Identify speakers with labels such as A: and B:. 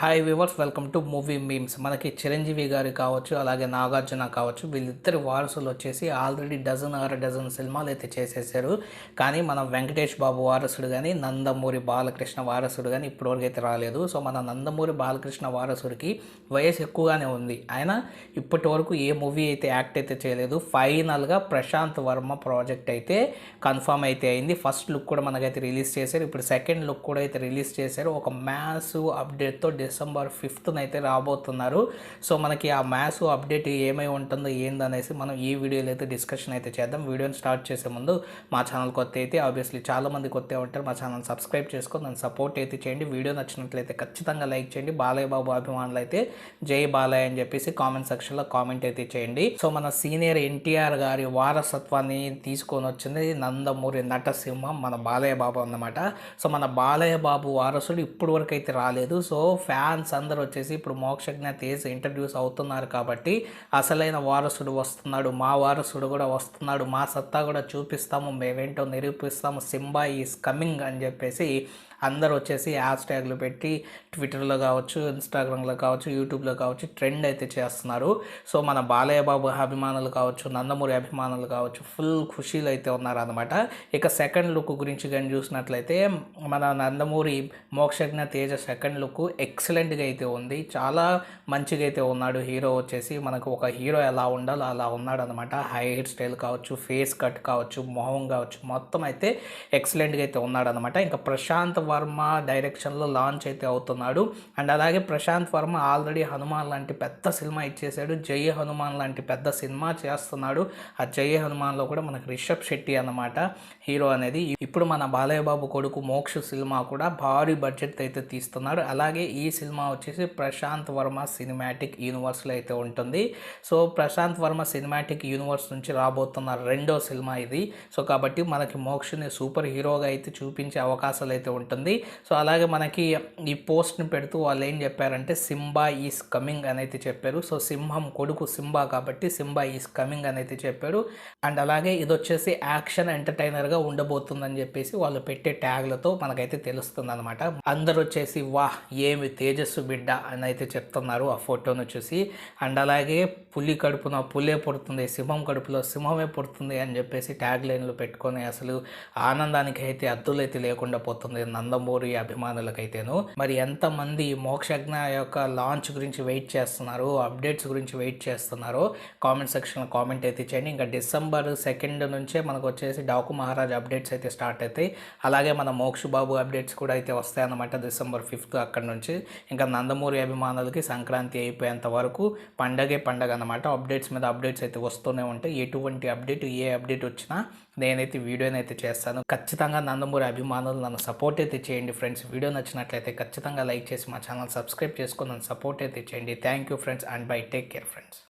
A: Hi viewers welcome to movie memes మనకి చిరంజీవి గారు కావచ్చు అలాగే నాగార్జున కావచ్చు వీళ్ళిద్దరి వారసులు వచ్చేసి ఆల్రెడీ డజన్ ఆరు డజన్ సినిమాలు అయితే చేసేసారు. కానీ మన వెంకటేష్ బాబు వారసుడు కానీ నందమూరి బాలకృష్ణ వారసుడు కానీ ఇప్పటివరకు అయితే రాలేదు. సో మన నందమూరి బాలకృష్ణ వారసుడికి వయసు ఎక్కువగానే ఉంది. ఆయన ఇప్పటి వరకు ఏ మూవీ అయితే యాక్ట్ అయితే చేయలేదు ఫైనల్గా ప్రశాంత్ వర్మ ప్రాజెక్ట్ అయితే కన్ఫర్మ్ అయితే అయింది. ఫస్ట్ లుక్ కూడా మనకైతే రిలీజ్ చేశారు. ఇప్పుడు సెకండ్ లుక్ కూడా అయితే రిలీజ్ చేశారు. ఒక మ్యాథ్స్ అప్డేట్తో డిసెంబర్ ఫిఫ్త్న అయితే రాబోతున్నారు. సో మనకి ఆ మ్యాథ్స్ అప్డేట్ ఏమై ఉంటుందో ఏందనేసి మనం ఈ వీడియోలో అయితే డిస్కషన్ అయితే చేద్దాం. వీడియోని స్టార్ట్ చేసే ముందు మా ఛానల్ కొత్త అయితే ఆబ్వియస్లీ చాలామంది కొత్త ఉంటారు. మా ఛానల్ సబ్స్క్రైబ్ చేసుకొని నన్ను సపోర్ట్ అయితే చేయండి. వీడియో నచ్చినట్లయితే ఖచ్చితంగా లైక్ చేయండి. బాలయ్య బాబు అభిమానులు అయితే జై బాలయ్య అని చెప్పేసి కామెంట్ సెక్షన్లో కామెంట్ అయితే చేయండి. సో మన సీనియర్ ఎన్టీఆర్ గారి వారసత్వాన్ని తీసుకొని వచ్చింది నందమూరి నటసింహం మన బాలయ్య బాబు అన్నమాట. సో మన బాలయ్య బాబు వారసుడు ఇప్పుడు వరకు అయితే రాలేదు. సో ఫ్యాన్స్ అందరూ వచ్చేసి ఇప్పుడు మోక్షజ్ఞ తేజ్ ఇంట్రడ్యూస్ అవుతున్నారు కాబట్టి అసలైన వారసుడు వస్తున్నాడు. మా వారసుడు కూడా వస్తున్నాడు. మా సత్తా కూడా చూపిస్తాము. మేమేంటో నిరూపిస్తాము. సింబా ఈస్ కమింగ్ అని చెప్పేసి అందరు వచ్చేసి హ్యాష్ ట్యాగ్లు పెట్టి ట్విట్టర్లో కావచ్చు ఇన్స్టాగ్రామ్లో కావచ్చు యూట్యూబ్లో కావచ్చు ట్రెండ్ అయితే చేస్తున్నారు. సో మన బాలయ్య బాబు అభిమానులు కావచ్చు నందమూరి అభిమానులు కావచ్చు ఫుల్ ఖుషీలు అయితే ఉన్నారనమాట ఇక సెకండ్ లుక్ గురించి కానీ చూసినట్లయితే మన నందమూరి మోక్షజ్ఞ తేజ సెకండ్ లుక్ ఎక్సలెంట్గా అయితే ఉంది. చాలా మంచిగా అయితే ఉన్నాడు. హీరో వచ్చేసి మనకు ఒక హీరో ఎలా ఉండాలో అలా ఉన్నాడు అనమాట హై హెయిర్ స్టైల్ కావచ్చు ఫేస్ కట్ కావచ్చు మొహం కావచ్చు మొత్తం అయితే ఎక్సలెంట్గా అయితే ఉన్నాడు అనమాట ఇంకా ప్రశాంత్ వర్మ డైరెక్షన్లో లాంచ్ అయితే అవుతున్నాడు. అండ్ అలాగే ప్రశాంత్ వర్మ ఆల్రెడీ హనుమాన్ లాంటి పెద్ద సినిమా ఇచ్చేసాడు. జై హనుమాన్ లాంటి పెద్ద సినిమా చేస్తున్నాడు. ఆ జై హనుమాన్లో కూడా మనకు రిషబ్ శెట్టి అన్నమాట. హీరో అనేది ఇప్పుడు మన బాలయ్య బాబు కొడుకు మోక్ష సినిమా కూడా భారీ బడ్జెట్ అయితే తీస్తున్నాడు. అలాగే ఈ సినిమా వచ్చేసి ప్రశాంత్ వర్మ సినిమాటిక్ యూనివర్స్లో అయితే ఉంటుంది. So Prashanth Varma cinematic universe నుంచి రాబోతున్న రెండో సినిమా ఇది. సో కాబట్టి మనకి మోక్షని సూపర్ హీరోగా అయితే చూపించే అవకాశాలు అయితే ఉంటుంది సో అలాగే మనకి ఈ పోస్ట్ని పెడుతూ వాళ్ళు ఏం చెప్పారంటే సింబా ఈస్ కమింగ్ అనేది చెప్పారు. సో సింహం కొడుకు సింబా కాబట్టి సింబా ఈస్ కమింగ్ అనేది చెప్పారు. అండ్ అలాగే ఇది వచ్చేసి యాక్షన్ ఎంటర్టైనర్గా ఉండబోతుందని చెప్పేసి వాళ్ళు పెట్టే ట్యాగ్లతో మనకైతే తెలుస్తుంది అనమాట అందరు వచ్చేసి వాహ్ ఏమి తేజస్సు బిడ్డ అని అయితే చెప్తున్నారు ఆ ఫోటోను చూసి. అండ్ అలాగే పులి కడుపున పులే పుడుతుంది సింహం కడుపులో సింహమే పుడుతుంది అని చెప్పేసి ట్యాగ్ లైన్లు పెట్టుకొని అసలు ఆనందానికి అయితే అద్దులైతే లేకుండా పోతుంది నందమూరి అభిమానులకైతేను. మరి ఎంతమంది మోక్షజ్ఞ యొక్క లాంచ్ గురించి వెయిట్ చేస్తున్నారు అప్డేట్స్ గురించి వెయిట్ చేస్తున్నారో కామెంట్ సెక్షన్లో కామెంట్ అయితే చేయండి. ఇంకా డిసెంబర్ సెకండ్ నుంచే మనకు వచ్చేసి డాకు మహారాజ్ అప్డేట్స్ అయితే స్టార్ట్ అవుతాయి అలాగే మన మోక్ష బాబు అప్డేట్స్ కూడా అయితే వస్తాయన్నమాట డిసెంబర్ ఫిఫ్త్ అక్కడ నుంచి. ఇంకా నందమూరి అభిమానులకి సంక్రాంతి అయిపోయేంత వరకు పండగే పండగ అనమాట అప్డేట్స్ మీద అప్డేట్స్ అయితే వస్తూనే ఉంటాయి. ఎటువంటి అప్డేట్ ఏ అప్డేట్ వచ్చినా నేనైతే వీడియోని అయితే చేస్తాను. ఖచ్చితంగా నందమూరి అభిమానులు నన్ను సపోర్ట్ అయితే చేయండి ఫ్రెండ్స్. వీడియో నచ్చినట్లయితే ఖచ్చితంగా లైక్ చేసి మా ఛానల్ సబ్స్క్రైబ్ చేసుకొని సపోర్ట్ అయితే చేయండి. Thank you friends and bye take care friends